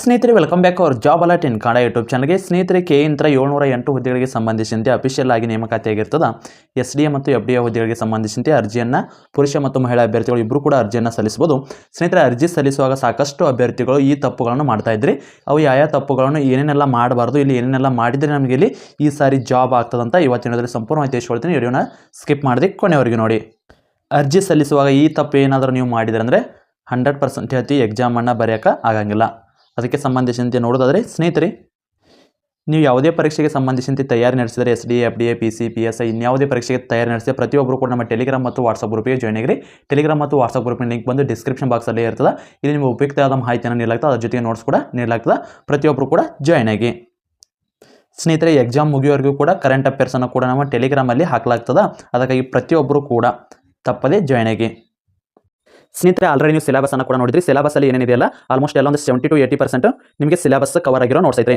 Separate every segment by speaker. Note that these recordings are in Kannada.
Speaker 1: ಸ್ನೇಹಿತರೆ welcome back our job alert in Kannada YouTube ಚಾನಲ್ಗೆ ಸ್ನೇಹಿತರೆ ಕೆ ಇಂತ್ರ ಏಳ್ನೂರ ಎಂಟು ಹುದ್ದೆಗಳಿಗೆ ಸಂಬಂಧಿಸಿದಂತೆ ಅಫಿಷಿಯಲ್ ಆಗಿ ನೇಮಕಾತಿಯಾಗಿರ್ತದ ಎಸ್ ಡಿ ಎ ಮತ್ತು ಎಫ್ ಡಿ ಎ ಹುದ್ದೆಗಳಿಗೆ ಸಂಬಂಧಿಸಿದಂತೆ ಅರ್ಜಿಯನ್ನು ಪುರುಷ ಮತ್ತು ಮಹಿಳಾ ಅಭ್ಯರ್ಥಿಗಳು ಇಬ್ಬರು ಕೂಡ ಅರ್ಜಿಯನ್ನು ಸಲ್ಲಿಸಬಹುದು. ಸ್ನೇಹಿತರೆ, ಅರ್ಜಿ ಸಲ್ಲಿಸುವಾಗ ಸಾಕಷ್ಟು ಅಭ್ಯರ್ಥಿಗಳು ಈ ತಪ್ಪುಗಳನ್ನು ಮಾಡ್ತಾ ಇದ್ರಿ. ಅವು ಯಾವ ತಪ್ಪುಗಳನ್ನು ಏನೇನೆಲ್ಲ ಮಾಡಬಾರ್ದು, ಇಲ್ಲಿ ಏನೇನೆಲ್ಲ ಮಾಡಿದರೆ ನಮಗೆ ಇಲ್ಲಿ ಈ ಸಾರಿ ಜಾಬ್ ಆಗ್ತದಂತ ದಿನದಲ್ಲಿ ಸಂಪೂರ್ಣವಾಗಿ ತಿಳಿಸ್ಕೊಳ್ತೀನಿ ವಿಡಿಯೋನ ಸ್ಕಿಪ್ ಮಾಡಿದೆ ಕೊನೆವರೆಗೆ ನೋಡಿ. ಅರ್ಜಿ ಸಲ್ಲಿಸುವಾಗ ಈ ತಪ್ಪು ಏನಾದರೂ ನೀವು ಮಾಡಿದ್ರೆ ಅಂದರೆ ಹಂಡ್ರೆಡ್ ಪರ್ಸೆಂಟ್ ಹೇಳ್ತಿ ಎಕ್ಸಾಮನ್ನು ಬರೆಯೋಕೆ ಆಗಂಗಿಲ್ಲ. ಅದಕ್ಕೆ ಸಂಬಂಧಿಸಿದಂತೆ ನೋಡೋದಾದರೆ, ಸ್ನೇಹಿತರೆ, ನೀವು ಯಾವುದೇ ಪರೀಕ್ಷೆಗೆ ಸಂಬಂಧಿಸಿದಂತೆ ತಯಾರಿ ನಡೆಸಿದರೆ, S D F D A, P C, P S I ಇನ್ಯಾವುದೇ ಪರೀಕ್ಷೆಗೆ ತಯಾರಿ ನಡೆಸಿದರೆ, ಪ್ರತಿಯೊಬ್ಬರು ಕೂಡ ನಮ್ಮ ಟೆಲಿಗ್ರಾಮ್ ಮತ್ತು ವಾಟ್ಸಪ್ ಗ್ರೂಪಿಗೆ ಜಾಯ್ನ್ ಆಗಿರಿ. ಟೆಲಿಗ್ರಾಮ್ ಮತ್ತು ವಾಟ್ಸಪ್ ಗ್ರೂಪಿನ ಲಿಂಕ್ ಬಂದು ಡಿಸ್ಕ್ರಿಪ್ಷನ್ ಬಾಕ್ಸಲ್ಲಿ ಇರ್ತದೆ. ಇಲ್ಲಿ ನಿಮಗೆ ಉಪಯುಕ್ತವಾದ ಮಾಹಿತಿಯನ್ನು ನೀಡಲಾಗ್ತದೆ. ಅದರ ಜೊತೆಗೆ ನೋಟ್ಸ್ ಕೂಡ ನೀಡಲಾಗ್ತದೆ. ಪ್ರತಿಯೊಬ್ಬರು ಕೂಡ ಜಾಯ್ನ್ ಆಗಿ ಸ್ನೇಹಿತರೆ ಎಕ್ಸಾಮ್ ಮುಗಿಯೋರಿಗೂ ಕೂಡ ಕರೆಂಟ್ ಅಫೇರ್ಸನ್ನು ಕೂಡ ನಮ್ಮ ಟೆಲಿಗ್ರಾಮಲ್ಲಿ ಹಾಕಲಾಗ್ತದೆ. ಅದಕ್ಕಾಗಿ ಪ್ರತಿಯೊಬ್ಬರು ಕೂಡ ತಪ್ಪದೇ ಜಾಯ್ನ್ ಆಗಿ ಸ್ನೇಹಿತರೆ ಆಲ್ರೆಡಿ ನೀವು ಸಿಲೆಬಸ್ ಅನ್ನು ಕೂಡ ನೋಡಿದ್ರಿ. ಸಿಲೆಬಸ್ ಅಲ್ಲಿ ಏನೇನಿದೆಯಲ್ಲ ಆಲ್ಮೋಸ್ಟ್ ಎಲ್ಲ ಒಂದು ಸೆವೆಂಟಿ ಟು ಏಯ್ಟಿ ಪರ್ಸೆಂಟ್ ನಿಮಗೆ ಸಿಲೆಬಸ್ ಕವರ್ ಆಗಿರೋ ನೋಟ್ಸ್ ಐತ್ರಿ.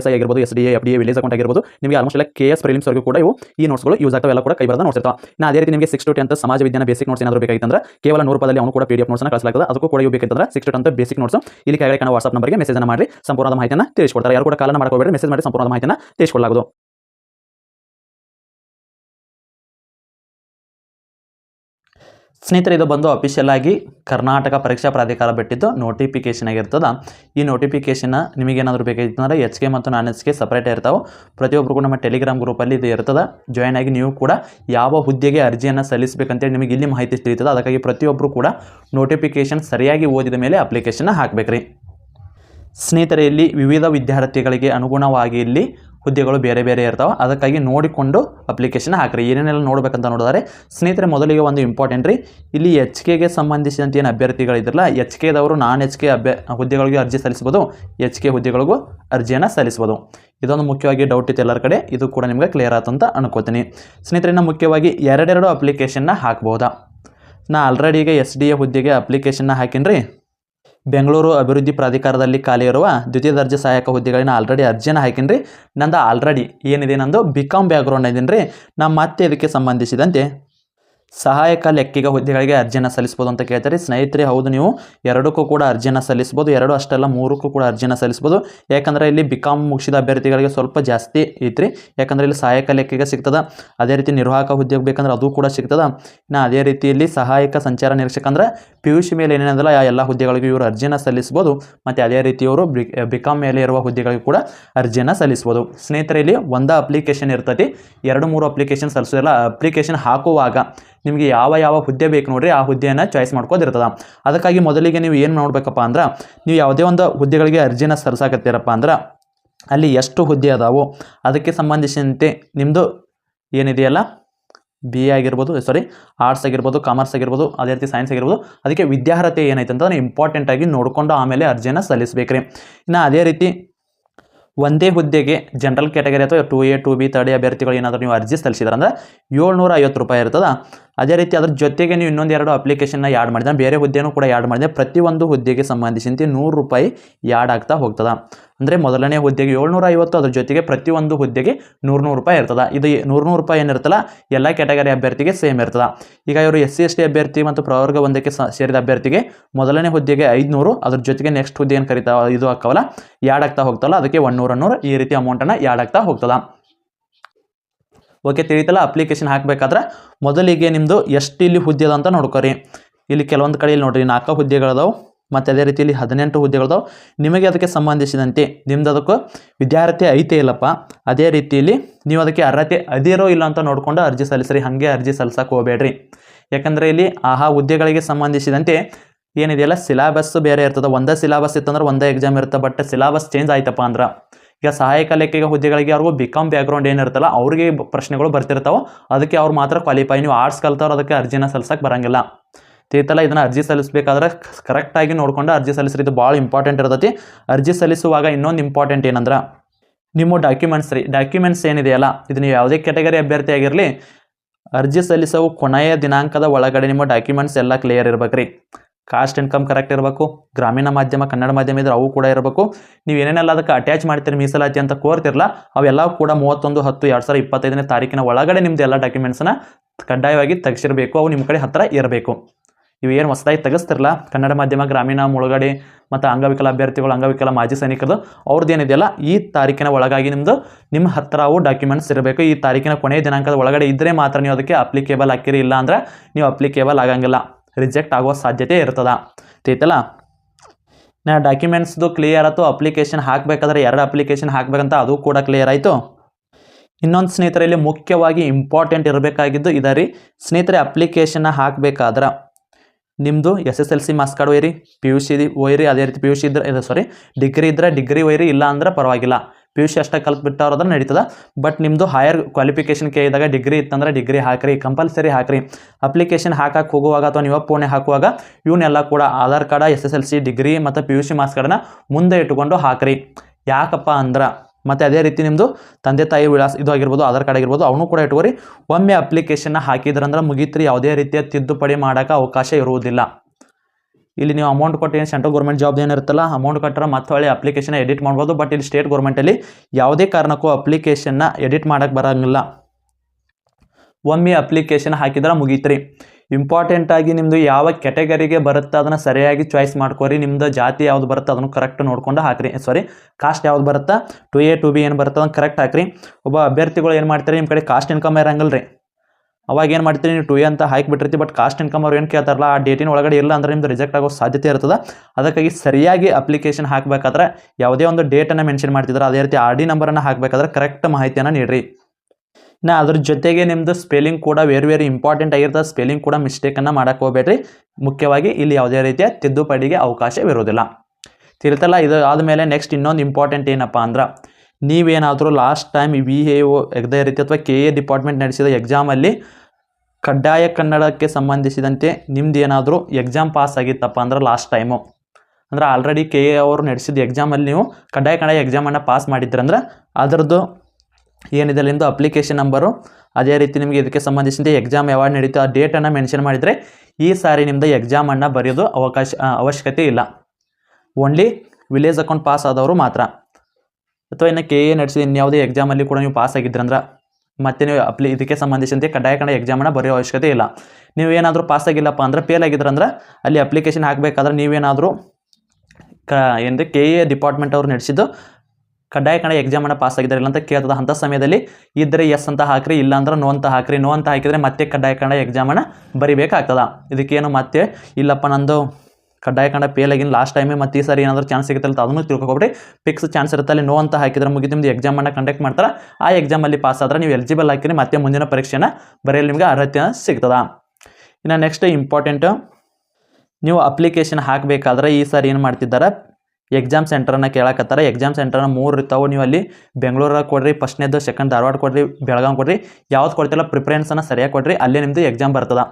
Speaker 1: S I ಆಗಿರ್ಬೋದು S D F D village account ಆಗಿರ್ಬೋದು, ನಿಮಗೆ ಆಲ್ಮೋಸ್ಟ್ ಎಲ್ಲ ಕೆ ಎಸ್ ಪ್ರಿಲಿಮ್ಸ್ವರೆಗೂ ಕೂಡ ಇವು ಈ ನೋಟ್ಸ್ಗಳು ಯೂಸ್ ಆಗ್ತಾವೆ ಎಲ್ಲ ಕೂಡ ಕೈ ಬರದ ನೋಟ್ಸ್ ನಾ ಅದೇ ರೀತಿ ನಿಮಗೆ ಸಿಕ್ಸ್ ಟು ಟೆಂತ್ ಸಮಾಜ ವಿಜ್ಞಾನ ಬೇಸಿಕ್ ನೋಟ್ಸ್ ಏನಾದರೂ ಬೇಕಾಗಿತ್ತಂದ್ರೆ, ಕೇವಲ ನೂರು ರೂಪಾಯಿ ಅವನು ಕೂಡ ಪಿ ಡಿ ಎಫ್ ನೋಟ್ಸ್ನ ಕಳಿಸಲಾಗ್ತದೆ. ಅದಕ್ಕೂ ಕೂಡ ಇವು ಬೇಕಂತಂದ್ರೆ six to tenth basic notes ಇಲ್ಲಿ ಕೆಳಗಡೆ ಕಾಣುವ ವಾಟ್ಸ್ಆಪ್ ನಂಬರ್ಗೆ ಮೆಸೇಜ್ ಮಾಡಿ ಸಂಪೂರ್ಣ ಮಾಹಿತಿಯನ್ನು ತಿಳಿಸ್ಕೊಡ್ತಾರೆ. ಯಾರು ಕೂಡ ಕಾಲ ಮಾಡ್ಕೋಬೇಡಿ ಮೆಸೇಜ್ ಮಾಡಿ ಸಂಪೂರ್ಣ ಮಾಹಿತಿಯನ್ನು ತಿಳಿಸ್ಕೊಳ್ಳಲಾಗುವುದು ಸ್ನೇಹಿತರೆ, ಇದು ಬಂದು ಅಫಿಷಿಯಲ್ ಆಗಿ ಕರ್ನಾಟಕ ಪರೀಕ್ಷಾ ಪ್ರಾಧಿಕಾರ ಬಿಟ್ಟಿದ್ದು ನೋಟಿಫಿಕೇಶನ್ ಆಗಿರ್ತದೆ. ಈ ನೋಟಿಫಿಕೇಶನ್ ನಿಮಗೇನಾದರೂ ಬೇಕಾಗಿತ್ತು ಅಂದರೆ ಎಚ್ ಕೆ ಮತ್ತು ನಾನ್ ಎಚ್ ಕೆ ಸಪ್ರೇಟ್ ಇರ್ತಾವೆ. ಪ್ರತಿಯೊಬ್ಬರು ಕೂಡ ನಮ್ಮ ಟೆಲಿಗ್ರಾಮ್ ಗ್ರೂಪಲ್ಲಿ ಇದು ಇರ್ತದೆ. ಜಾಯ್ನ್ ಆಗಿ ನೀವು ಕೂಡ ಯಾವ ಹುದ್ದೆಗೆ ಅರ್ಜಿಯನ್ನು ಸಲ್ಲಿಸಬೇಕಂತೇಳಿ ನಿಮಗೆ ಇಲ್ಲಿ ಮಾಹಿತಿ ತಿಳಿತದೆ. ಅದಕ್ಕಾಗಿ ಪ್ರತಿಯೊಬ್ಬರು ಕೂಡ ನೋಟಿಫಿಕೇಶನ್ ಸರಿಯಾಗಿ ಓದಿದ ಮೇಲೆ ಅಪ್ಲಿಕೇಶನ್ ಹಾಕಬೇಕ್ರಿ. ಸ್ನೇಹಿತರೆ, ಇಲ್ಲಿ ವಿವಿಧ ವಿದ್ಯಾರ್ಥಿಗಳಿಗೆ ಅನುಗುಣವಾಗಿ ಇಲ್ಲಿ ಹುದ್ದೆಗಳು ಬೇರೆ ಬೇರೆ ಇರ್ತಾವೆ. ಅದಕ್ಕಾಗಿ ನೋಡಿಕೊಂಡು ಅಪ್ಲಿಕೇಶನ್ ಹಾಕ್ರಿ. ಏನೇನೆಲ್ಲ ನೋಡ್ಬೇಕಂತ ನೋಡಿದರೆ ಸ್ನೇಹಿತರೆ ಮೊದಲಿಗೆ ಒಂದು ಇಂಪಾರ್ಟೆಂಟ್ ರೀ. ಇಲ್ಲಿ ಎಚ್ ಕೆಗೆ ಸಂಬಂಧಿಸಿದಂತೆ ಏನು ಅಭ್ಯರ್ಥಿಗಳಿದ್ರಲ್ಲ ಎಚ್ ಕೆದವರು ನಾನ್ ಎಚ್ ಕೆ ಅಭ್ಯ, ಹುದ್ದೆಗಳಿಗೆ ಅರ್ಜಿ ಸಲ್ಲಿಸ್ಬೋದು. ಎಚ್ ಕೆ ಹುದ್ದೆಗಳಿಗೂ ಅರ್ಜಿಯನ್ನು ಸಲ್ಲಿಸ್ಬೋದು. ಇದೊಂದು ಮುಖ್ಯವಾಗಿ ಡೌಟ್ ಇತ್ತು ಎಲ್ಲರ ಕಡೆ. ಇದು ಕೂಡ ನಿಮಗೆ ಕ್ಲಿಯರ್ ಆಯ್ತು ಅಂತ ಅನ್ಕೋತೀನಿ. ಸ್ನೇಹಿತರೆ ಮುಖ್ಯವಾಗಿ ಎರಡೆರಡು ಅಪ್ಲಿಕೇಶನ್ನ ಹಾಕ್ಬೋದಾ? ನಾ ಆಲ್ರೆಡಿ ಈಗ ಎಸ್ ಡಿ ಎ ಹುದ್ದೆಗೆ ಅಪ್ಲಿಕೇಶನ್ನ ಹಾಕಿನ್ರಿ. ಬೆಂಗಳೂರು ಅಭಿವೃದ್ಧಿ ಪ್ರಾಧಿಕಾರದಲ್ಲಿ ಖಾಲಿ ಇರುವ ದ್ವಿತೀಯ ದರ್ಜೆ ಸಹಾಯಕ ಹುದ್ದೆಗಳನ್ನ ಆಲ್ರೆಡಿ ಅರ್ಜಿನ ಹಾಕಿನ್ರಿ. ನಂದು ಆಲ್ರೆಡಿ ಏನಿದೆ ನಂದು ಬಿ ಕಾಮ್ ಬ್ಯಾಕ್ಗ್ರೌಂಡ್ ಇದೀನಿ ರೀ ನಾ ಮತ್ತೆ ಇದಕ್ಕೆ ಸಂಬಂಧಿಸಿದಂತೆ ಸಹಾಯಕ ಲೆಕ್ಕಿಗ ಹುದ್ದೆಗಳಿಗೆ ಅರ್ಜಿಯನ್ನು ಸಲ್ಲಿಸ್ಬೋದು ಅಂತ ಕೇಳ್ತಾರೆ. ಸ್ನೇಹಿತರೆ, ಹೌದು, ನೀವು ಎರಡಕ್ಕೂ ಕೂಡ ಅರ್ಜಿಯನ್ನು ಸಲ್ಲಿಸ್ಬೋದು. ಎರಡು ಅಷ್ಟೆಲ್ಲ, ಮೂರಕ್ಕೂ ಕೂಡ ಅರ್ಜಿಯನ್ನು ಸಲ್ಲಿಸ್ಬೋದು. ಯಾಕಂದರೆ ಇಲ್ಲಿ ಬಿ ಮುಗಿಸಿದ ಅಭ್ಯರ್ಥಿಗಳಿಗೆ ಸ್ವಲ್ಪ ಜಾಸ್ತಿ ಐತ್ರಿ. ಯಾಕಂದರೆ ಇಲ್ಲಿ ಸಹಾಯಕ ಲೆಕ್ಕಿಗೆ ಸಿಗ್ತದೆ. ಅದೇ ರೀತಿ ನಿರ್ವಾಹಕ ಹುದ್ದೆಗೆ ಬೇಕಂದ್ರೆ ಅದು ಕೂಡ ಸಿಗ್ತದೆ. ಇನ್ನು ಅದೇ ರೀತಿಯಲ್ಲಿ ಸಹಾಯಕ ಸಂಚಾರ ನಿರೀಕ್ಷಕ ಅಂದರೆ ಪಿ ಯು ಸಿ ಮೇಲೆ ಏನೇನದಲ್ಲ, ಆ ಎಲ್ಲ ಹುದ್ದೆಗಳಿಗೂ ಇವರು ಅರ್ಜಿಯನ್ನು ಸಲ್ಲಿಸ್ಬೋದು. ಮತ್ತು ಅದೇ ರೀತಿ ಇವರು ಬಿ ಕಾಮ್ ಮೇಲೆ ಇರುವ ಹುದ್ದೆಗಳಿಗೂ ಕೂಡ ಅರ್ಜಿಯನ್ನು ಸಲ್ಲಿಸ್ಬೋದು. ಸ್ನೇಹಿತರೆ, ಇಲ್ಲಿ ಒಂದು ಅಪ್ಲಿಕೇಶನ್ ಇರ್ತೈತಿ. ಎರಡು, ಮೂರು ಅಪ್ಲಿಕೇಶನ್ ಸಲ್ಲಿಸೋದಿಲ್ಲ ಅಪ್ಲಿಕೇಶನ್ ಹಾಕುವಾಗ ನಿಮಗೆ ಯಾವ ಯಾವ ಹುದ್ದೆ ಬೇಕು ನೋಡಿರಿ, ಆ ಹುದ್ದೆಯನ್ನು ಚಾಯ್ಸ್ ಮಾಡ್ಕೋದಿರ್ತದೆ ಅದಕ್ಕಾಗಿ ಮೊದಲಿಗೆ ನೀವು ಏನು ನೋಡಬೇಕಪ್ಪ ಅಂದ್ರೆ, ನೀವು ಯಾವುದೇ ಒಂದು ಹುದ್ದೆಗಳಿಗೆ ಅರ್ಜಿನ ಸಲ್ಲಿಸಾಕತ್ತೀರಪ್ಪ ಅಂದ್ರೆ, ಅಲ್ಲಿ ಎಷ್ಟು ಹುದ್ದೆ ಅದಾವೋ, ಅದಕ್ಕೆ ಸಂಬಂಧಿಸಿದಂತೆ ನಿಮ್ಮದು ಏನಿದೆಯಲ್ಲ ಬಿ ಎ ಆಗಿರ್ಬೋದು ಸಾರಿ ಆರ್ಟ್ಸ್ ಆಗಿರ್ಬೋದು ಕಾಮರ್ಸ್ ಆಗಿರ್ಬೋದು, ಅದೇ ರೀತಿ ಸೈನ್ಸ್ ಆಗಿರ್ಬೋದು, ಅದಕ್ಕೆ ವಿದ್ಯಾರ್ಹತೆ ಏನೈತೆ ಅಂತ ಇಂಪಾರ್ಟೆಂಟಾಗಿ ನೋಡಿಕೊಂಡು ಆಮೇಲೆ ಅರ್ಜಿಯನ್ನು ಸಲ್ಲಿಸಬೇಕ್ರಿ. ಇನ್ನು ಅದೇ ರೀತಿ ಒಂದೇ ಹುದ್ದೆಗೆ ಜನರಲ್ ಕ್ಯಾಟಗರಿ ಅಥವಾ two A two B third ಅಭ್ಯರ್ಥಿಗಳು ಏನಾದರೂ ನೀವು ಅರ್ಜಿ ಸಲ್ಲಿಸಿದ್ರೆ ಅಂದ್ರೆ ಏಳ್ನೂರ ಐವತ್ತು ರೂಪಾಯಿ ಇರ್ತದ. ಅದೇ ರೀತಿ ಅದ್ರ ಜೊತೆಗೆ ನೀವು ಇನ್ನೊಂದು ಎರಡು ಅಪ್ಲಿಕೇಶನ್ನ ಯಾಡ್ ಮಾಡಿದೆ ಬೇರೆ ಹುದ್ದೆನೂ ಕೂಡ ಯಾಡ್ ಮಾಡಿದೆ ಪ್ರತಿಯೊಂದು ಹುದ್ದೆಗೆ ಸಂಬಂಧಿಸಿದಂತೆ ನೂರು ರೂಪಾಯಿ ಯಾಡ್ ಆಗ್ತಾ ಹೋಗ್ತದೆ. ಅಂದರೆ ಮೊದಲನೇ ಹುದ್ದೆಗೆ ಏಳ್ನೂರ ಐವತ್ತು ಅದ್ರ ಜೊತೆಗೆ ಪ್ರತಿಯೊಂದು ಹುದ್ದೆಗೆ ನೂರು ನೂರು ರೂಪಾಯಿ ಇರ್ತದೆ. ಇದು ನೂರು ನೂರು ರೂಪಾಯಿ ಏನಿರ್ತಲ್ಲ, ಎಲ್ಲ ಕ್ಯಾಟಗರಿ ಅಭ್ಯರ್ಥಿಗೆ ಸೇಮ್ ಇರ್ತದ. ಈಗ ಇವರು ಎಸ್ ಸಿ ಎಸ್ ಟಿ ಅಭ್ಯರ್ಥಿ ಮತ್ತು ಪ್ರವರ್ಗ ಒಂದಕ್ಕೆ ಸೇರಿದ ಅಭ್ಯರ್ಥಿಗೆ ಮೊದಲನೇ ಹುದ್ದೆಗೆ ಐದುನೂರು, ಅದ್ರ ಜೊತೆಗೆ ನೆಕ್ಸ್ಟ್ ಹುದ್ದೆ ಏನು ಕರಿತಾವ, ಇದು ಹಾಕವಲ್ಲ ಯಾಡ್ ಆಗ್ತಾ ಹೋಗ್ತಲ್ಲ ಅದಕ್ಕೆ ಒನ್ನೂರ ನೂರು ಈ ರೀತಿ ಅಮೌಂಟನ್ನು ಯಾಡ್ ಆಗ್ತಾ ಹೋಗ್ತದ. ಓಕೆ ತಿಳಿತಲ್ಲ ಅಪ್ಲಿಕೇಶನ್ ಹಾಕಬೇಕಾದ್ರೆ ಮೊದಲಿಗೆ ನಿಮ್ಮದು ಎಷ್ಟು ಇಲ್ಲಿ ಹುದ್ದೆ ಅದ ಅಂತ ನೋಡ್ಕೊರಿ. ಇಲ್ಲಿ ಕೆಲವೊಂದು ಕಡೆ ಇಲ್ಲಿ ನೋಡ್ರಿ, ನಾಲ್ಕು ಹುದ್ದೆಗಳದಾವು, ಮತ್ತು ಅದೇ ರೀತಿ ಇಲ್ಲಿ ಹದಿನೆಂಟು ಹುದ್ದೆಗಳದಾವು. ನಿಮಗೆ ಅದಕ್ಕೆ ಸಂಬಂಧಿಸಿದಂತೆ ನಿಮ್ದು ಅದಕ್ಕೆ ವಿದ್ಯಾರ್ಥಿ ಐತೆ ಇಲ್ಲಪ್ಪ. ಅದೇ ರೀತಿಯಲ್ಲಿ ನೀವು ಅದಕ್ಕೆ ಅರ್ಹತೆ ಅದಿರೋ ಇಲ್ಲ ಅಂತ ನೋಡ್ಕೊಂಡು ಅರ್ಜಿ ಸಲ್ಲಿಸ್ರಿ, ಹಾಗೆ ಅರ್ಜಿ ಸಲ್ಲಿಸೋಕೆ ಹೋಗಬೇಡ್ರಿ. ಯಾಕಂದರೆ ಇಲ್ಲಿ ಆಹಾ ಹುದ್ದೆಗಳಿಗೆ ಸಂಬಂಧಿಸಿದಂತೆ ಏನಿದೆಯಲ್ಲ? ಸಿಲಾಬಸ್ ಬೇರೆ ಇರ್ತದೆ. ಒಂದೇ ಸಿಲಾಬಸ್ ಇತ್ತಂದ್ರೆ ಒಂದೇ ಎಕ್ಸಾಮ್ ಇರುತ್ತೆ ಬಟ್ ಸಿಲಾಬಸ್ ಚೇಂಜ್ ಆಯ್ತಪ್ಪ ಅಂದ್ರೆ. ಈಗ ಸಹಾಯಕ ಲೆಕ್ಕಿಗ ಹುದ್ದೆಗಳಿಗೆ ಅವ್ರಿಗೂ ಬಿ ಕಾಮ್ ಬ್ಯಾಕ್ಗ್ರೌಂಡ್ ಏನಿರುತ್ತಲ್ಲ ಅವ್ರಿಗೆ ಪ್ರಶ್ನೆಗಳು ಬರ್ತಿರ್ತಾವೆ. ಅದಕ್ಕೆ ಅವ್ರು ಮಾತ್ರ ಕ್ವಾಲಿಫೈ ನೀವು ಆರ್ಟ್ಸ್ ಕಲ್ತವ್ರು ಅದಕ್ಕೆ ಅರ್ಜಿನ ಸಲ್ಸಕ್ಕೆ ಬರಂಗಿಲ್ಲ. ತಿಳಿತಲ್ಲ ಇದನ್ನು ಅರ್ಜಿ ಸಲ್ಲಿಸಬೇಕಾದ್ರೆ ಕರೆಕ್ಟಾಗಿ ನೋಡಿಕೊಂಡು ಅರ್ಜಿ ಸಲ್ಲಿಸ್ರಿ, ಇದು ಭಾಳ ಇಂಪಾರ್ಟೆಂಟ್ ಇರ್ತೈತಿ. ಅರ್ಜಿ ಸಲ್ಲಿಸುವಾಗ ಇನ್ನೊಂದು ಇಂಪಾರ್ಟೆಂಟ್ ಏನಂದ್ರೆ, ನಿಮ್ಮ ಡಾಕ್ಯುಮೆಂಟ್ಸ್ ರೀ ಡಾಕ್ಯುಮೆಂಟ್ಸ್ ಏನಿದೆಯಲ್ಲ, ಇದು ನೀವು ಯಾವುದೇ ಕ್ಯಾಟಗರಿ ಅಭ್ಯರ್ಥಿ ಆಗಿರಲಿ, ಅರ್ಜಿ ಸಲ್ಲಿಸುವ ಕೊನೆಯ ದಿನಾಂಕದ ಒಳಗಡೆ ನಿಮ್ಮ ಡಾಕ್ಯುಮೆಂಟ್ಸ್ ಎಲ್ಲ ಕ್ಲಿಯರ್ ಇರ್ಬೇಕು ಕಾಸ್ಟ್ ಇನ್ಕಮ್ ಕರೆಕ್ಟ್ ಇರಬೇಕು, ಗ್ರಾಮೀಣ ಮಾಧ್ಯಮ, ಕನ್ನಡ ಮಾಧ್ಯಮ ಇದ್ರೆ ಅವು ಕೂಡ ಇರಬೇಕು. ನೀವು ಏನೇನೆಲ್ಲ ಅದಕ್ಕೆ ಅಟ್ಯಾಚ್ ಮಾಡ್ತೀರಿ ಮೀಸಲಾತಿ ಅಂತ ಕೋರ್ತಿರಲ್ಲ ಅವೆಲ್ಲ ಕೂಡ ಮೂವತ್ತೊಂದು, ಹತ್ತು, ಎರಡು ಸಾವಿರ ಇಪ್ಪತ್ತೈದನೇ ತಾರೀಕಿನ ಒಳಗಡೆ ನಿಮ್ದು ಎಲ್ಲ ಡಾಕ್ಯುಮೆಂಟ್ಸನ್ನ ಕಡ್ಡಾಯವಾಗಿ ತೆಗೆಸಿರಬೇಕು, ಅವು ನಿಮ್ಮ ಕಡೆ ಹತ್ತಿರ ಇರಬೇಕು. ಇವು ಏನು ಹೊಸದಾಗಿ ತೆಗೆಸ್ತಿರಲ್ಲ ಕನ್ನಡ ಮಾಧ್ಯಮ, ಗ್ರಾಮೀಣ, ಮುಳುಗಡೆ, ಮತ್ತು ಅಂಗವಿಕಲ ಅಭ್ಯರ್ಥಿಗಳು, ಅಂಗವಿಕಲ ಮಾಜಿ ಸೈನಿಕರು ಅವ್ರದ್ದು ಏನಿದೆಯಲ್ಲ ಈ ತಾರೀಕಿನ ಒಳಗಾಗಿ ನಿಮ್ಮದು ನಿಮ್ಮ ಹತ್ತಿರ ಅವು ಡಾಕ್ಯುಮೆಂಟ್ಸ್ ಇರಬೇಕು. ಈ ತಾರೀಕಿನ ಕೊನೆಯ ದಿನಾಂಕದ ಒಳಗಡೆ ಇದ್ದರೆ ಮಾತ್ರ ನೀವು ಅದಕ್ಕೆ ಅಪ್ಲಿಕೇಬಲ್ ಹಾಕಿರಿ ಇಲ್ಲ ಅಂದ್ರೆ ನೀವು ಅಪ್ಲಿಕೇಬಲ್ ಆಗಂಗಿಲ್ಲ. ರಿಜೆಕ್ಟ್ ಆಗೋ ಸಾಧ್ಯತೆ ಇರ್ತದ. ತಿಳಿತಲ್ಲ ನಾ ಡಾಕ್ಯುಮೆಂಟ್ಸ್ದು ಕ್ಲಿಯರ್ ಆಯಿತು ಅಪ್ಲಿಕೇಶನ್ ಹಾಕಬೇಕಾದ್ರೆ ಎರಡು ಅಪ್ಲಿಕೇಶನ್ ಹಾಕಬೇಕಂತ ಅದು ಕೂಡ ಕ್ಲಿಯರ್ ಆಯಿತು. ಇನ್ನೊಂದು ಸ್ನೇಹಿತರಲ್ಲಿ ಮುಖ್ಯವಾಗಿ ಇಂಪಾರ್ಟೆಂಟ್ ಇರಬೇಕಾಗಿದ್ದು ಇದರಿ ಸ್ನೇಹಿತರೆ ಅಪ್ಲಿಕೇಶನ್ನ ಹಾಕಬೇಕಾದ್ರೆ. ನಿಮ್ಮದು S S L C marks card ಒಯ್ಯಿರಿ ಪಿ ಯು ಸಿ ಒಯ್ಯಿರಿ, ಅದೇ ರೀತಿ ಪಿ ಯು ಸಿ ಇದ್ರೆ ಇದು ಸಾರಿ ಡಿಗ್ರಿ ಇದ್ದರೆ ಡಿಗ್ರಿ ಒಯ್ಯಿರಿ ಇಲ್ಲ ಅಂದ್ರೆ ಪರವಾಗಿಲ್ಲ. ಪಿ ಯು ಸಿ ಅಷ್ಟೇ ಕಲ್ತ್ಬಿಟ್ಟವ್ರದ್ರೆ ನಡೀತದ. ಬಟ್ ನಿಮ್ಮದು ಹೈಯರ್ ಕ್ವಾಲಿಫಿಕೇಷನ್ ಕೇಳಿದಾಗ ಡಿಗ್ರಿ ಇತ್ತಂದ್ರೆ ಡಿಗ್ರಿ ಹಾಕ್ರಿ ಕಂಪಲ್ಸರಿ ಹಾಕ್ರಿ. ಅಪ್ಲಿಕೇಶನ್ ಹಾಕಕ್ಕೆ ಹೋಗುವಾಗ ಅಥವಾ ನೀವು ಪೋಣೆ ಹಾಕುವಾಗ ಇವನ್ನೆಲ್ಲ ಕೂಡ Aadhaar card S S L C degree ಮತ್ತು ಪಿ ಯು ಸಿ ಮಾರ್ಕ್ಸ್ ಕಾರ್ಡನ್ನ ಮುಂದೆ ಇಟ್ಕೊಂಡು ಹಾಕ್ರಿ. ಯಾಕಪ್ಪ ಅಂದ್ರೆ ಮತ್ತು ಅದೇ ರೀತಿ ನಿಮ್ಮದು ತಂದೆ ತಾಯಿ ವಿಳಾಸ ಇದು ಆಗಿರ್ಬೋದು, ಆಧಾರ್ ಕಾರ್ಡ್ ಆಗಿರ್ಬೋದು, ಅವನು ಕೂಡ ಇಟ್ಕೋರಿ. ಒಮ್ಮೆ ಅಪ್ಲಿಕೇಶನ್ನ ಹಾಕಿದ್ರಂದ್ರೆ ಮುಗೀತ್ರಿ. ಯಾವುದೇ ರೀತಿಯ ತಿದ್ದುಪಡಿ ಮಾಡೋಕೆ ಅವಕಾಶ ಇರುವುದಿಲ್ಲ. ಇಲ್ಲಿ ನೀವು ಅಮೌಂಟ್ ಕೊಟ್ಟು ಏನು ಸೆಂಟ್ರಲ್ ಗೌರ್ಮೆಂಟ್ ಜಾಬ್ ಏನಿರುತ್ತಲ್ಲ ಅಮೌಂಟ್ ಕೊಟ್ಟರೆ ಮತ್ತೆ ಹೊಳ್ಳಿ ಅಪ್ಲಿಕೇಶನ್ ಎಡಿಟ್ ಮಾಡ್ಬೋದು. ಬಟ್ ಇಲ್ಲಿ ಸ್ಟೇಟ್ ಗೌರ್ಮೆಂಟಲ್ಲಿ ಯಾವುದೇ ಕಾರಣಕ್ಕೂ ಅಪ್ಲಿಕೇಶನ್ನ ಎಡಿಟ್ ಮಾಡೋಕ್ಕೆ ಬರೋಂಗಿಲ್ಲ. ಒಮ್ಮೆ ಅಪ್ಲಿಕೇಶನ್ ಹಾಕಿದ್ರೆ ಮುಗೀತ್ರಿ. ಇಂಪಾರ್ಟೆಂಟ್ ಆಗಿ ನಿಮ್ಮದು ಯಾವ ಕೆಟಗರಿಗೆ ಬರುತ್ತೆ ಅದನ್ನು ಸರಿಯಾಗಿ ಚಾಯ್ಸ್ ಮಾಡ್ಕೊರಿ. ನಿಮ್ಮದು ಜಾತಿ ಯಾವ್ದು ಬರುತ್ತೆ ಅದನ್ನು ಕರೆಕ್ಟ್ ನೋಡ್ಕೊಂಡು ಹಾಕ್ರಿ. ಸಾರಿ ಕಾಸ್ಟ್ ಯಾವ್ದು ಬರುತ್ತಾ ಟು ಎ ಟು ಬಿ ಏನು ಬರುತ್ತೆ ಅದನ್ನು ಕರೆಕ್ಟ್ ಹಾಕ್ರಿ. ಒಬ್ಬ ಅಭ್ಯರ್ಥಿಗಳು ಏನು ಮಾಡ್ತಾರೆ ನಿಮ್ಮ ಕಡೆ ಕಾಸ್ಟ್ ಇನ್ಕಮ್ ಇರಂಗಿಲ್ಲ ರೀ ಅವಾಗ ಏನು ಮಾಡ್ತೀರಿ ನೀವು ಟು ಎ ಅಂತ ಹಾಕಿಬಿಟ್ಟಿರ್ತಿ ಬಟ್ ಕಾಸ್ಟ್ ಇನ್ಕಮ್ ಅವ್ರು ಏನು ಕೇಳ್ತಾರಲ್ಲ, ಆ ಡೇಟಿನ ಒಳಗಡೆ ಇಲ್ಲ ಅಂದ್ರೆ ನಿಮ್ದು ರಿಜೆಕ್ಟ್ ಆಗೋ ಸಾಧ್ಯತೆ ಇರ್ತದೆ. ಅದಕ್ಕಾಗಿ ಸರಿಯಾಗಿ ಅಪ್ಲಿಕೇಶನ್ ಹಾಕಬೇಕಾದ್ರೆ ಯಾವುದೇ ಒಂದು ಡೇಟನ್ನು ಮೆನ್ಷನ್ ಮಾಡ್ತಿದ್ರೆ, ಅದೇ ರೀತಿ ಆರ್ ಡಿ ನಂಬರನ್ನು ಹಾಕಬೇಕಾದ್ರೆ ಕರೆಕ್ಟ್ ಮಾಹಿತಿಯನ್ನು ನೀಡ್ರಿ. ನಾ ಅದ್ರ ಜೊತೆಗೆ ನಿಮ್ಮದು ಸ್ಪೆಲ್ಲಿಂಗ್ ಕೂಡ ವೆರಿ ವೇರಿ ಇಂಪಾರ್ಟೆಂಟ್ ಆಗಿರ್ತದೆ. ಸ್ಪೆಲ್ಲಿಂಗ್ ಕೂಡ ಮಿಸ್ಟೇಕನ್ನು ಮಾಡಕ್ಕೆ ಹೋಗ್ಬೇಡ್ರಿ. ಮುಖ್ಯವಾಗಿ ಇಲ್ಲಿ ಯಾವುದೇ ರೀತಿಯ ತಿದ್ದುಪಡಿಗೆ ಅವಕಾಶವಿರೋದಿಲ್ಲ ತಿಳ್ತಲ್ಲ, ಇದು ಆದಮೇಲೆ ನೆಕ್ಸ್ಟ್ ಇನ್ನೊಂದು ಇಂಪಾರ್ಟೆಂಟ್ ಏನಪ್ಪ ಅಂದ್ರೆ ನೀವೇನಾದರೂ last time V A O ಎಗ್ದೇ ರೀತಿ ಅಥವಾ ಕೆ ಎ ಡಿಪಾರ್ಟ್ಮೆಂಟ್ ನಡೆಸಿದ ಎಕ್ಸಾಮಲ್ಲಿ ಕಡ್ಡಾಯ ಕನ್ನಡಕ್ಕೆ ಸಂಬಂಧಿಸಿದಂತೆ ನಿಮ್ದು ಏನಾದರೂ ಎಕ್ಸಾಮ್ ಪಾಸ್ ಆಗಿತ್ತಪ್ಪ ಅಂದ್ರೆ ಲಾಸ್ಟ್ ಟೈಮು ಅಂದ್ರೆ ಆಲ್ರೆಡಿ ಕೆ ಎ ಅವರು ನಡೆಸಿದ ಎಕ್ಸಾಮಲ್ಲಿ ನೀವು ಕಡ್ಡಾಯ ಕನ್ನಡ ಎಕ್ಸಾಮನ್ನು ಪಾಸ್ ಮಾಡಿದ್ರಂದ್ರೆ ಅದರದ್ದು ಏನಿದೆ ನಿಮ್ಮದು ಅಪ್ಲಿಕೇಶನ್ ನಂಬರು ಅದೇ ರೀತಿ ನಿಮಗೆ ಇದಕ್ಕೆ ಸಂಬಂಧಿಸಿದಂತೆ ಎಕ್ಸಾಮ್ ಯಾವಾಗ ನಡೀತೋ ಆ ಡೇಟನ್ನು ಮೆನ್ಷನ್ ಮಾಡಿದರೆ ಈ ಸಾರಿ ನಿಮ್ಮದು ಎಕ್ಸಾಮನ್ನು ಬರೆಯೋದು ಅವಕಾಶ ಅವಶ್ಯಕತೆ ಇಲ್ಲ. ಓನ್ಲಿ ವಿಲೇಜ್ ಅಕೌಂಟ್ ಪಾಸ್ ಆದವರು ಮಾತ್ರ. ಅಥವಾ ಇನ್ನು ಕೆ ಎ ನಡೆಸಿ ಇನ್ಯಾವುದೇ ಎಕ್ಸಾಮಲ್ಲಿ ಕೂಡ ನೀವು ಪಾಸ್ ಆಗಿದ್ರಂದ್ರೆ ಮತ್ತೆ ನೀವು ಅಪ್ಲಿ ಇದಕ್ಕೆ ಸಂಬಂಧಿಸಿದಂತೆ ಕಡ್ಡಾಯ ಕನ್ನಡ ಎಕ್ಸಾಮನ್ನು ಬರೆಯೋ ಅವಶ್ಯಕತೆ ಇಲ್ಲ. ನೀವು ಏನಾದರೂ ಪಾಸ್ ಆಗಿಲ್ಲಪ್ಪ ಅಂದ್ರೆ ಫೇಲ್ ಆಗಿದ್ರಂದ್ರೆ ಅಲ್ಲಿ ಅಪ್ಲಿಕೇಶನ್ ಹಾಕಬೇಕಾದ್ರೆ ನೀವೇನಾದರೂ ಕ ಏನಂದರೆ ಕೆ ಎ ಡಿಪಾರ್ಟ್ಮೆಂಟ್ ಅವರು ನಡೆಸಿದ್ದು ಕಡ್ಡಾಯ ಕನ್ನಡ ಎಕ್ಸಾಮನ್ನು ಪಾಸ್ ಆಗಿದ್ದಾರೆ ಅಂತ ಕೇಳ್ತದೆ. ಅಂಥ ಸಮಯದಲ್ಲಿ ಇದ್ದರೆ ಎಸ್ ಅಂತ ಹಾಕ್ರಿ, ಇಲ್ಲ ಅಂದ್ರೆ ನೋ ಅಂತ ಹಾಕ್ರಿ ನೋ ಅಂತ ಹಾಕಿದರೆ ಮತ್ತೆ ಕಡ್ಡಾಯ ಕನ್ನಡ ಎಕ್ಸಾಮನ್ನು ಬರಿಬೇಕಾಗ್ತದ. ಇದಕ್ಕೇನು ಮತ್ತೆ ಇಲ್ಲಪ್ಪ ನಂದು ಕಡ್ಡಾಯ ಕಂಡ ಪೇಲ್ ಲಾಸ್ಟ್ ಟೈಮೇ ಮತ್ತೆ ಈ ಸಾರಿ ಏನಾದರೂ ಚಾನ್ಸ್ ಸಿಗುತ್ತೆ ಅಂತ ಅದನ್ನು ತಿಳ್ಕೊಬಿಟ್ಟು ಫಿಕ್ಸ್ ಚಾನ್ಸ್ ಇರುತ್ತೆ, ಅಲ್ಲಿ ನೋ ಅಂತ ಹಾಕಿದ್ರೆ ಮುಗಿದು ನಿಮ್ದು ಎಕ್ಸಾಮನ್ನು ಕಂಡಕ್ಟ್ ಮಾಡ್ತಾರೆ? ಆ ಎಕ್ಸಾಮಲ್ಲಿ ಪಾಸ್ ಆದ್ರೆ ನೀವು ಎಲಿಜಿಬಲ್ ಹಾಕಿರಿ ಮತ್ತೆ ಮುಂದಿನ ಪರೀಕ್ಷೆನ ಬರೆಯಲು ನಿಮಗೆ ಅರ್ಹತೆ ಸಿಗ್ತದ? ಇನ್ನು ನೆಕ್ಸ್ಟ್ ಇಂಪಾರ್ಟೆಂಟು ನೀವು ಅಪ್ಲಿಕೇಶನ್ ಹಾಕಬೇಕಾದ್ರೆ ಈ ಸಾರಿ ಏನು ಮಾಡ್ತಿದ್ದಾರೆ? ಎಕ್ಸಾಮ್ ಸೆಂಟ್ರನ್ನ ಕೇಳಕತ್ತಾರೆ. ಎಕ್ಸಾಮ್ ಸೆಂಟರ್ನ ಮೂರು ಇರ್ತಾವೆ, ನೀವು ಅಲ್ಲಿ ಬೆಂಗಳೂರಾಗ ಕೊಡ್ರಿ ಫಸ್ಟ್ನೇದು ಸೆಕೆಂಡ್ ಧಾರವಾಡ ಕೊಡ್ರಿ ಬೆಳಗಾವಿ ಕೊಡ್ರಿ, ಯಾವ್ದು ಕೊಡ್ತಿಲ್ಲ ಪ್ರಿಫರೆನ್ಸನ್ನು ಸರಿಯಾಗಿ ಕೊಡ್ರಿ, ಅಲ್ಲೇ ನಿಮ್ಮದು ಎಕ್ಸಾಮ್ ಬರ್ತದ?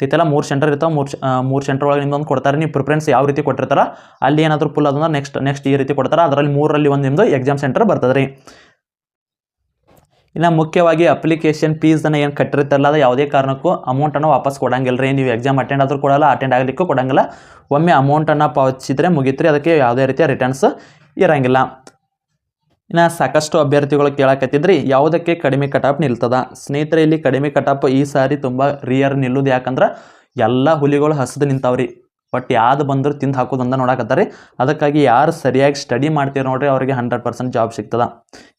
Speaker 1: ತಿತ್ತಲ್ಲ ಮೂರು ಸೆಂಟರ್ ಇರ್ತಾವೆ, ಮೂರು ಮೂರು ಸೆಂಟರ್ ಒಳಗೆ ನಿಮ್ದೊಂದು ಕೊಡ್ತಾರೆ. ನೀವು ಪ್ರಿಫರೆನ್ಸ್ ಯಾವ ರೀತಿ ಕೊಟ್ಟಿರ್ತಾರ, ಅಲ್ಲಿ ಏನಾದರೂ ಫುಲ್ ಅದನ್ನು ನೆಕ್ಸ್ಟ್ ನೆಕ್ಸ್ಟ್ ಈ ರೀತಿ ಕೊಡ್ತಾರೆ. ಅದರಲ್ಲಿ ಮೂರರಲ್ಲಿ ಒಂದು ನಿಮ್ಮದು ಎಕ್ಸಾಮ್ ಸೆಂಟರ್ ಬರ್ತದೆ ರೀ. ಇನ್ನು ಮುಖ್ಯವಾಗಿ ಅಪ್ಲಿಕೇಶನ್ ಫೀಸನ್ನು ಏನು ಕಟ್ಟಿರ್ತಾರಲ್ಲ, ಅದು ಯಾವುದೇ ಕಾರಣಕ್ಕೂ ಅಮೌಂಟನ್ನು ವಾಪಸ್ ಕೊಡಂಗಿಲ್ಲ ರೀ. ನೀವು ಎಕ್ಸಾಮ್ ಅಟೆಂಡ್ ಆದರೂ ಕೊಡಲ್ಲ ಅಟೆಂಡ್ ಆಗಲಿಕ್ಕೂ ಕೊಡಂಗಿಲ್ಲ. ಒಮ್ಮೆ ಅಮೌಂಟನ್ನು ಪಾವತಿಸಿದ್ರೆ ಮುಗಿತ್ರಿ, ಅದಕ್ಕೆ ಯಾವುದೇ ರೀತಿಯ ರಿಟರ್ನ್ಸ್ ಇರಂಗಿಲ್ಲ. ಇನ್ನು ಸಾಕಷ್ಟು ಅಭ್ಯರ್ಥಿಗಳು ಕೇಳಕತ್ತಿದ್ರಿ, ಯಾವುದಕ್ಕೆ ಕಡಿಮೆ ಕಟಾಪ್ ನಿಲ್ತದ? ಸ್ನೇಹಿತರೆ, ಇಲ್ಲಿ ಕಡಿಮೆ ಕಟಾಪ್ ಈ ಸಾರಿ ತುಂಬ ರಿಯರ್ ನಿಲ್ಲುದು ಯಾಕಂದ್ರೆ ಎಲ್ಲ ಹುಲಿಗಳು ಹಸಿದು ನಿಂತಾವ್ರಿ. ಬಟ್ ಯಾವ್ದು ಬಂದರೂ ತಿಂದು ಹಾಕೋದಂದ ನೋಡಕತ್ತಾರೆ. ಅದಕ್ಕಾಗಿ ಯಾರು ಸರಿಯಾಗಿ ಸ್ಟಡಿ ಮಾಡ್ತೀರಿ ನೋಡ್ರಿ, ಅವರಿಗೆ ಹಂಡ್ರೆಡ್ ಪರ್ಸೆಂಟ್ ಜಾಬ್ ಸಿಗ್ತದ.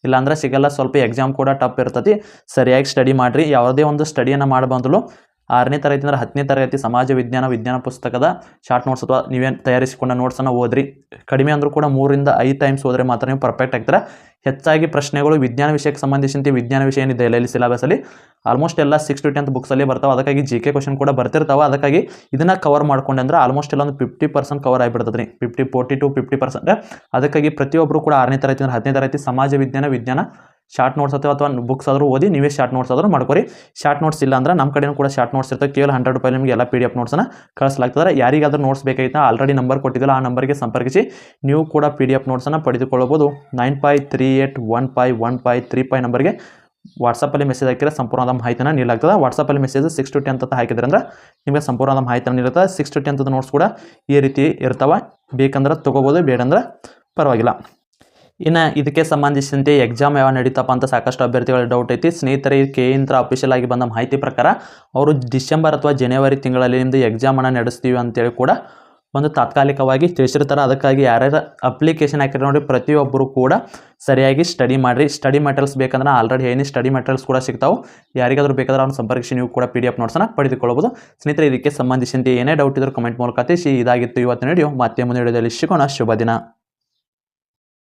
Speaker 1: ಇಲ್ಲಾಂದ್ರೆ ಸಿಗಲ್ಲ, ಸ್ವಲ್ಪ ಎಕ್ಸಾಮ್ ಕೂಡ ಟಫ್ ಇರ್ತತಿ. ಸರಿಯಾಗಿ ಸ್ಟಡಿ ಮಾಡಿರಿ, ಯಾವುದೇ ಒಂದು ಸ್ಟಡಿಯನ್ನು ಮಾಡಿ ಬಂದಲು ಆರನೇ ತರಗತಿ ಅಂದರೆ ಹತ್ತನೇ ತರಗತಿ ಸಮಾಜ ವಿಜ್ಞಾನ ವಿಜ್ಞಾನ ಪುಸ್ತಕದ ಶಾರ್ಟ್ ನೋಟ್ಸ್ ಅಥವಾ ನೀವೇನು ತಯಾರಿಸಿಕೊಂಡ ನೋಟ್ಸನ್ನು ಓದ್ರಿ. ಕಡಿಮೆ ಅಂದರೂ ಕೂಡ ಮೂರಿಂದ ಐದು ಟೈಮ್ಸ್ ಓದ್ರೆ ಮಾತ್ರ ನೀವು ಪರ್ಫೆಕ್ಟ್ ಆಗ್ತಾರೆ. ಹೆಚ್ಚಾಗಿ ಪ್ರಶ್ನೆಗಳು ವಿಜ್ಞಾನ ವಿಷಯಕ್ಕೆ ಸಂಬಂಧಿಸಿದಂತೆ ವಿಜ್ಞಾನ ವಿಷಯ ಏನಿದೆ ಎಲ್ಲ ಸಿಲೆಬಸಲ್ಲಿ ಆಲ್ಮೋಸ್ಟ್ ಎಲ್ಲ ಸಿಕ್ಸ್ ಟು ಟೆಂತ್ ಬುಕ್ಸಲ್ಲಿ ಬರ್ತಾವೆ. ಅದಕ್ಕಾಗಿ ಜಿ ಕೆ ಕ್ವಶನ್ ಕೂಡ ಬರ್ತಿರ್ತಾವೆ. ಅದಕ್ಕಾಗಿ ಇದನ್ನು ಕವರ್ ಮಾಡ್ಕೊಂಡೆ ಅಂದ್ರೆ ಆಲ್ಮೋಸ್ಟ್ ಎಲ್ಲ ಒಂದು ಫಿಫ್ಟಿ ಪರ್ಸೆಂಟ್ ಕವರ್ ಆಗಿಬಿಡ್ತದೆ ರೀ fifty forty to fifty percent ಅದಕ್ಕಾಗಿ ಪ್ರತಿಯೊಬ್ಬರು ಕೂಡ ಆರನೇ ತರಗತಿ ಅಂದರೆ ಹತ್ತನೇ ತರಗತಿ ಸಮಾಜ ವಿಜ್ಞಾನ ವಿಜ್ಞಾನ ಶಾರ್ಟ್ ನೋಟ್ಸ್ ಅಥವಾ ಅಥವಾ ಬುಕ್ಸ್ ಆದರೂ ಓದಿ ನೀವೇ ಶಾರ್ಟ್ ನೋಟ್ಸ್ ಆದರೂ ಮಾಡ್ಕೊರಿ. ಶಾರ್ಟ್ ನೋಟ್ಸ್ ಇಲ್ಲ ಅಂದ್ರೆ ನಮ್ಮ ಕಡೆಯೂ ಕೂಡ ಶಾರ್ಟ್ ನೋಟ್ಸ್ ಇರ್ತವೆ ಕೇವಲ ಹಂಡ್ರೆಡ್ ರೂಪಾಯಿ ನಿಮಗೆ ಎಲ್ಲ ಪಿ ಡಿ ಎಫ್ ನೋಟ್ಸ್ನ ಕಳಿಸಲಾಗ್ತದೆ. ಯಾರಿಗಾದ್ರೂ ನೋಟ್ಸ್ ಬೇಕಾಗಿತ್ತು ಆಲ್ರೆಡಿ ನಂಬರ್ ಕೊಟ್ಟಿದ್ದಲ್ಲ ಆ ನಂಬರ್ಗೆ ಸಂಪರ್ಕಿಸಿ. ನೀವು ಕೂಡ ಪಿ ಡಿ ಎಫ್ ನೋಟ್ಸನ್ನು ಪಡೆದುಕೊಳ್ಳಬಹುದು nine five three eight one five one five three five ನಂಬರ್ಗೆ ವಾಟ್ಸಪ್ಪಲ್ಲಿ ಮೆಸೇಜ್ ಹಾಕಿದ್ರೆ ಸಂಪೂರ್ಣದ ಮಾಹಿತಿನ ನೀಡಲಾಗ್ತದೆ. ವಾಟ್ಸಪ್ಪಲ್ಲಿ ಮೆಸೇಜ್ ಸಿಕ್ಸ್ ಟು ಟೆಂತ್ ಅಂತ ಹಾಕಿದ್ರೆ ಅಂದ್ರೆ ನಿಮಗೆ ಸಂಪೂರ್ಣವಾದ ಮಾಹಿತಿನ ನೀಡುತ್ತೆ. ಸಿಕ್ಸ್ ಟು ಟೆಂತ್ ನೋಟ್ಸ್ ಕೂಡ ಈ ರೀತಿ ಇರ್ತಾವೆ. ಬೇಕಂದ್ರೆ ತೊಗೋಬೋದು, ಬೇಡಂದ್ರೆ ಪರವಾಗಿಲ್ಲ. ಇನ್ನು ಇದಕ್ಕೆ ಸಂಬಂಧಿಸಿದಂತೆ ಎಕ್ಸಾಮ್ ಯಾವ ನಡೀತಪ್ಪ ಅಂತ ಸಾಕಷ್ಟು ಅಭ್ಯರ್ಥಿಗಳ ಡೌಟ್ ಐತಿ. ಸ್ನೇಹಿತರೆ ಕೇಂದ್ರ ಅಫಿಷಿಯಲ್ ಆಗಿ ಬಂದ ಮಾಹಿತಿ ಪ್ರಕಾರ ಅವರು ಡಿಸೆಂಬರ್ ಅಥವಾ ಜನವರಿ ತಿಂಗಳಲ್ಲಿ ನಿಮ್ಮದು ಎಕ್ಸಾಮನ್ನು ನಡೆಸ್ತೀವಿ ಅಂತೇಳಿ ಕೂಡ ಒಂದು ತಾತ್ಕಾಲಿಕವಾಗಿ ತಿಳಿಸಿರ್ತಾರೆ ಅದಕ್ಕಾಗಿ ಯಾರ್ಯಾರು ಅಪ್ಲಿಕೇಶನ್ ಹಾಕಿದ್ರೆ ನೋಡಿ, ಪ್ರತಿಯೊಬ್ಬರು ಕೂಡ ಸರಿಯಾಗಿ ಸ್ಟಡಿ ಮಾಡಿರಿ. ಸ್ಟಡಿ ಮೆಟೀರಿಯಲ್ಸ್ ಬೇಕಂದ್ರೆ ಆಲ್ರೆಡಿ ಏನಿ ಸ್ಟಡಿ ಮೆಟೀರಿಯಲ್ಸ್ ಕೂಡ ಸಿಗ್ತಾವೆ. ಯಾರಿಗಾದರೂ ಬೇಕಾದ್ರೆ ಅವ್ನು ಸಂಪರ್ಕಿಸಿ, ನೀವು ಕೂಡ ಪಿ ಡಿ ಎಫ್ ನೋಟ್ಸನ್ನು ಪಡೆದುಕೊಳ್ಳಬಹುದು. ಸ್ನೇಹಿತರೆ, ಇದಕ್ಕೆ ಸಂಬಂಧಿಸಿದಂತೆ ಏನೇ ಡೌಟ್ ಇದ್ರೂ ಕಮೆಂಟ್ ಮೂಲಕ ಇದಾಗಿತ್ತು ಇವತ್ತಿನ ವಿಡಿಯೋ ಮತ್ತೆ ಮುಂದೆ ವಿಡಿಯೋದಲ್ಲಿ ಸಿಗೋಣ. ಶುಭ ದಿನ.